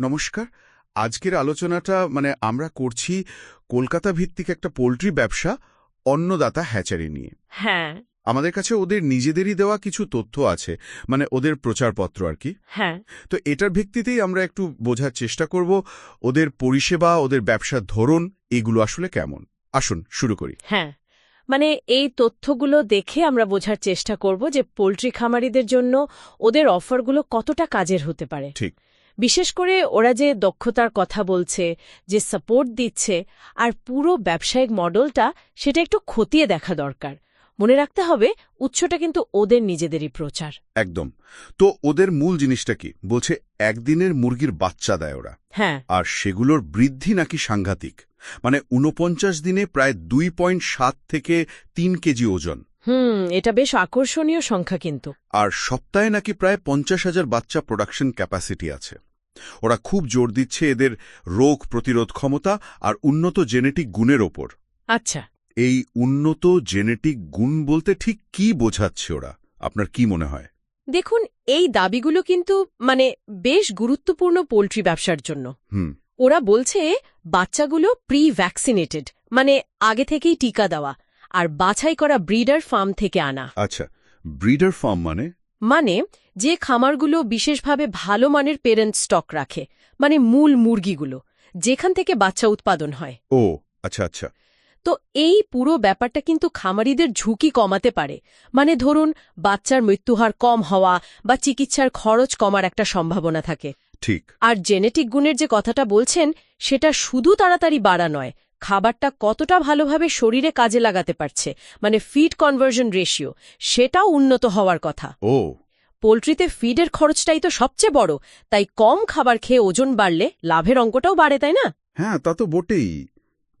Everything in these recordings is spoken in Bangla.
নমস্কার। আজকের আলোচনাটা মানে আমরা করছি কলকাতা ভিত্তিক একটা পোলট্রি ব্যবসা অন্নদাতা হ্যাচারি নিয়ে। হ্যাঁ। আমাদের কাছে ওদের নিজেদেরই দেওয়া কিছু তথ্য আছে মানে ওদের প্রচারপত্র আর কি। হ্যাঁ। তো এটার ভিত্তিতেই আমরা একটু বোঝার চেষ্টা করব ওদের পরিষেবা ওদের ব্যবসার ধরন এগুলো আসলে কেমন? আসুন শুরু করি। হ্যাঁ। মানে এই তথ্যগুলো দেখে আমরা বোঝার চেষ্টা করব যে পোলট্রি খামারিদের জন্য ওদের অফারগুলো কতটা কাজের হতে পারে। ঠিক। বিশেষ করে ওরা যে দক্ষতার কথা বলছে যে সাপোর্ট দিচ্ছে আর পুরো ব্যবসায়িক মডেলটা সেটা একটু খতিয়ে দেখা দরকার। মনে রাখতে হবে উৎসটা কিন্তু ওদের নিজেদেরই প্রচার। একদম। তো ওদের মূল জিনিসটা কি? বলছে একদিনের মুরগির বাচ্চা দেয় ওরা। হ্যাঁ। আর সেগুলোর বৃদ্ধি নাকি সাংঘাতিক? মানে উনপঞ্চাশ দিনে প্রায় দুই পয়েন্ট সাত থেকে তিন কেজি ওজন। হুম এটা বেশ আকর্ষণীয় সংখ্যা কিন্তু। আর সপ্তাহে নাকি প্রায় পঞ্চাশ হাজার বাচ্চা প্রোডাকশন ক্যাপাসিটি আছে। ওরা খুব জোর দিচ্ছে এদের রোগ প্রতিরোধ ক্ষমতা আর উন্নত জেনেটিক গুণের ওপর। আচ্ছা। এই উন্নত জেনেটিক গুণ বলতে ঠিক কি বোঝাচ্ছে ওরা? আপনার কি মনে হয়? দেখুন এই দাবিগুলো কিন্তু মানে বেশ গুরুত্বপূর্ণ পোলট্রি ব্যবসার জন্য। হুম। ওরা বলছে বাচ্চাগুলো প্রি ভ্যাকসিনেটেড মানে আগে থেকেই টিকা দেওয়া। আর বাছাই করা ব্রিডার ফার্ম থেকে আনা। আচ্ছা ব্রিডার ফার্ম মানে? মানে যে খামারগুলো বিশেষভাবে ভালো মানের পেরেন্ট স্টক রাখে মানে মূল মুরগিগুলো যেখান থেকে বাচ্চা উৎপাদন হয়। ও আচ্ছা আচ্ছা। তো এই পুরো ব্যাপারটা কিন্তু খামারিদের ঝুঁকি কমাতে পারে। মানে ধরুন বাচ্চার মৃত্যুহার কম হওয়া বা চিকিৎসার খরচ কমার একটা সম্ভাবনা থাকে। ঠিক। আর জেনেটিক গুণের যে কথাটা বলছেন সেটা শুধু তাড়াতাড়ি বাড়া নয় খাবারটা কতটা ভালোভাবে শরীরে কাজে লাগাতে পারছে মানে ফিড কনভার্জন রেশিও সেটাও উন্নত হওয়ার কথা। ও। পোলট্রিতে ফিডের খরচটাই তো সবচেয়ে বড় তাই কম খাবার খেয়ে ওজন বাড়লে লাভের অঙ্কটাও বাড়ে তাই না? হ্যাঁ তা তো বটেই।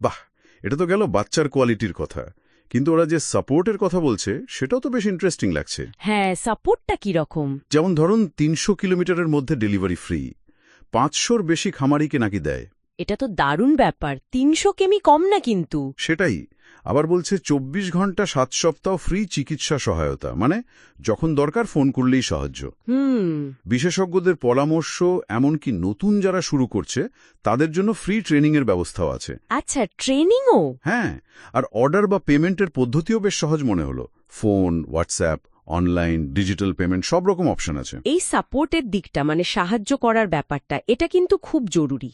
বাহ এটা তো গেল বাচ্চার কোয়ালিটির কথা। কিন্তু ওরা যে সাপোর্টের কথা বলছে সেটাও তো বেশ ইন্টারেস্টিং লাগছে। হ্যাঁ সাপোর্টটা কি রকম? যেমন ধরুন তিনশো কিলোমিটারের মধ্যে ডেলিভারি ফ্রি পাঁচশোর বেশি খামারিকে নাকি দেয়। এটা তো দারুণ ব্যাপার। তিনশো কেমি কম না কিন্তু। সেটাই। আবার বলছে চব্বিশ ঘণ্টা সাত সপ্তাহ ফ্রি চিকিৎসা সহায়তা। মানে যখন দরকার ফোন করলেই সাহায্য। হুম। বিশেষজ্ঞদের পরামর্শ এমনকি নতুন যারা শুরু করছে তাদের জন্য ফ্রি ট্রেনিংয়ের ব্যবস্থাও আছে। আচ্ছা ট্রেনিংও? হ্যাঁ। আর অর্ডার বা পেমেন্টের পদ্ধতিও বেশ সহজ মনে হলো। Phone WhatsApp online digital payment সব রকম অপশন আছে। এই সাপোর্টের দিকটা মানে সাহায্য করার ব্যাপারটা এটা কিন্তু খুব জরুরি।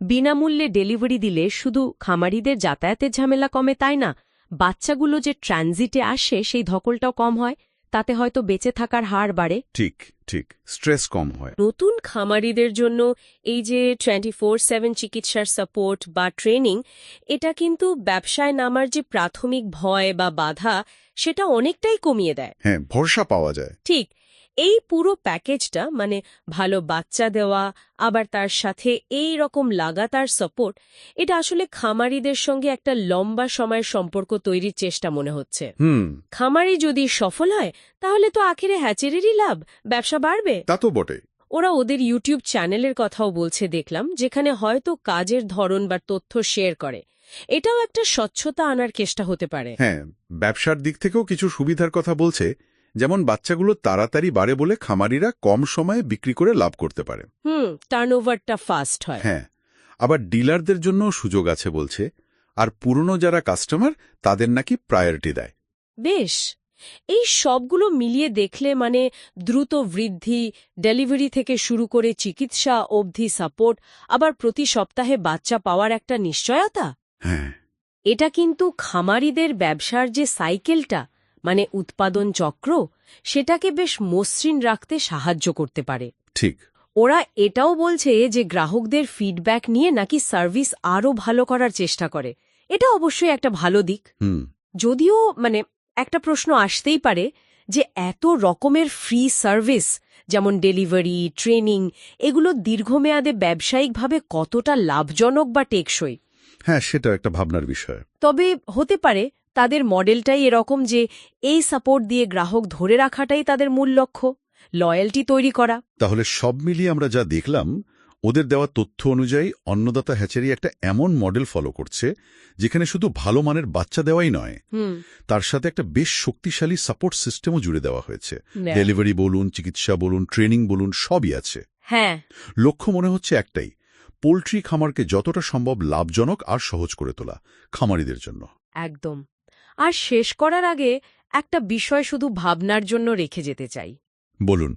বিনামূল্যে ডেলিভারি দিলে শুধু খামারিদের যাতায়াতের ঝামেলা কমে তাই না? বাচ্চাগুলো যে ট্রানজিটে আসে সেই ধকলটাও কম হয়। তাতে হয়তো বেঁচে থাকার হার বাড়ে। ঠিক ঠিক। স্ট্রেস কম হয়। নতুন খামারিদের জন্য এই যে টোয়েন্টি ফোর সেভেন চিকিৎসার সাপোর্ট বা ট্রেনিং এটা কিন্তু ব্যবসায় নামার যে প্রাথমিক ভয় বা বাধা সেটা অনেকটাই কমিয়ে দেয়। হ্যাঁ ভরসা পাওয়া যায়। ঠিক। এই পুরো প্যাকেজটা মানে ভালো বাচ্চা দেওয়া আবার তার সাথে এই রকম লাগাতার সাপোর্ট এটা আসলে খামারিদের সঙ্গে একটা লম্বা সময়ের সম্পর্ক তৈরির চেষ্টা মনে হচ্ছে। হুম। খামারি যদি সফল হয় তাহলে তো আখেরে হ্যাচেরেরই লাভ ব্যবসা বাড়বে। তা তো বটে ওরা ওদের ইউটিউব চ্যানেলের কথাও বলছে দেখলাম যেখানে হয়তো কাজের ধরন বা তথ্য শেয়ার করে। এটাও একটা স্বচ্ছতা আনার চেষ্টা হতে পারে। হ্যাঁ ব্যবসার দিক থেকেও কিছু সুবিধার কথা বলছে যেমন বাচ্চাগুলো তাড়াতাড়ি বাড়ে বলে খামারিরা কম সময়ে বিক্রি করে লাভ করতে পারে। হুম টার্নওভারটা ফাস্ট হয়। হ্যাঁ আবার ডিলারদের জন্য সুযোগ আছে বলছে আর পুরনো যারা কাস্টমার তাদের নাকি প্রায়োরিটি দেয়। বেশ এই সবগুলো মিলিয়ে দেখলে মানে দ্রুত বৃদ্ধি ডেলিভারি থেকে শুরু করে চিকিৎসা অবধি সাপোর্ট আবার প্রতি সপ্তাহে বাচ্চা পাওয়ার একটা নিশ্চয়তা? হ্যাঁ। এটা কিন্তু খামারিদের ব্যবসার যে সাইকেলটা মানে উৎপাদন চক্র সেটাকে বেশ মসৃণ রাখতে সাহায্য করতে পারে। ঠিক। ওরা এটাও বলছে যে গ্রাহকদের ফিডব্যাক নিয়ে নাকি সার্ভিস আরও ভালো করার চেষ্টা করে। এটা অবশ্যই একটা ভালো দিক। হুম। যদিও মানে একটা প্রশ্ন আসতেই পারে যে এত রকমের ফ্রি সার্ভিস যেমন ডেলিভারি ট্রেনিং এগুলো দীর্ঘমেয়াদে ব্যবসায়িকভাবে কতটা লাভজনক বা টেকসই? হ্যাঁ সেটা একটা ভাবনার বিষয়। তবে হতে পারে তাদের মডেলটাই এরকম যে এই সাপোর্ট দিয়ে গ্রাহক ধরে রাখাটাই তাদের মূল লক্ষ্য লয়্যালটি তৈরি করা। তাহলে সব মিলিয়ে আমরা যা দেখলাম ওদের দেওয়া তথ্য অনুযায়ী অন্নদাতা হ্যাচারি একটা এমন মডেল ফলো করছে যেখানে শুধু ভালো মানের বাচ্চা দেওয়াই নয় তার সাথে একটা বেশ শক্তিশালী সাপোর্ট সিস্টেমও জুড়ে দেওয়া হয়েছে। ডেলিভারি বলুন চিকিৎসা বলুন ট্রেনিং বলুন সবই আছে। হ্যাঁ। লক্ষ্য মনে হচ্ছে একটাই পোলট্রি খামারকে যতটা সম্ভব লাভজনক আর সহজ করে তোলা খামারিদের জন্য। একদম। আর শেষ করার আগে একটা বিষয় শুধু ভাবনার জন্য রেখে যেতে চাই। বলুন।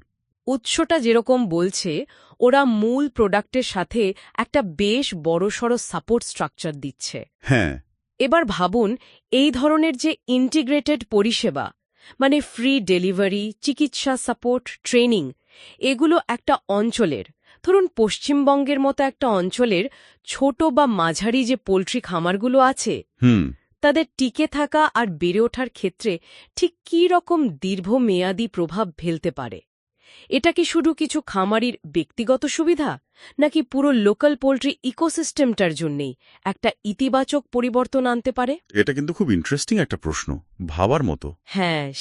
উৎসটা যেরকম বলছে ওরা মূল প্রোডাক্টের সাথে একটা বেশ বড়সড় সাপোর্ট স্ট্রাকচার দিচ্ছে। হ্যাঁ। এবার ভাবুন এই ধরনের যে ইন্টিগ্রেটেড পরিষেবা মানে ফ্রি ডেলিভারি চিকিৎসা সাপোর্ট ট্রেনিং এগুলো একটা অঞ্চলের ধরুন পশ্চিমবঙ্গের মতো একটা অঞ্চলের ছোট বা মাঝারি যে পোলট্রি খামারগুলো আছে হুম। তাদের টিকে থাকা আর বেড়ে ওঠার ক্ষেত্রে ঠিক কী রকম দীর্ঘমেয়াদী প্রভাব ফেলতে পারে? এটা কি শুধু কিছু খামারির ব্যক্তিগত সুবিধা? নাকি পুরো লোকাল পোলট্রি ইকোসিস্টেমটার জন্যেই একটা ইতিবাচক পরিবর্তন আনতে পারে? এটা কিন্তু খুব ইন্টারেস্টিং একটা প্রশ্ন ভাবার মতো। হ্যাঁ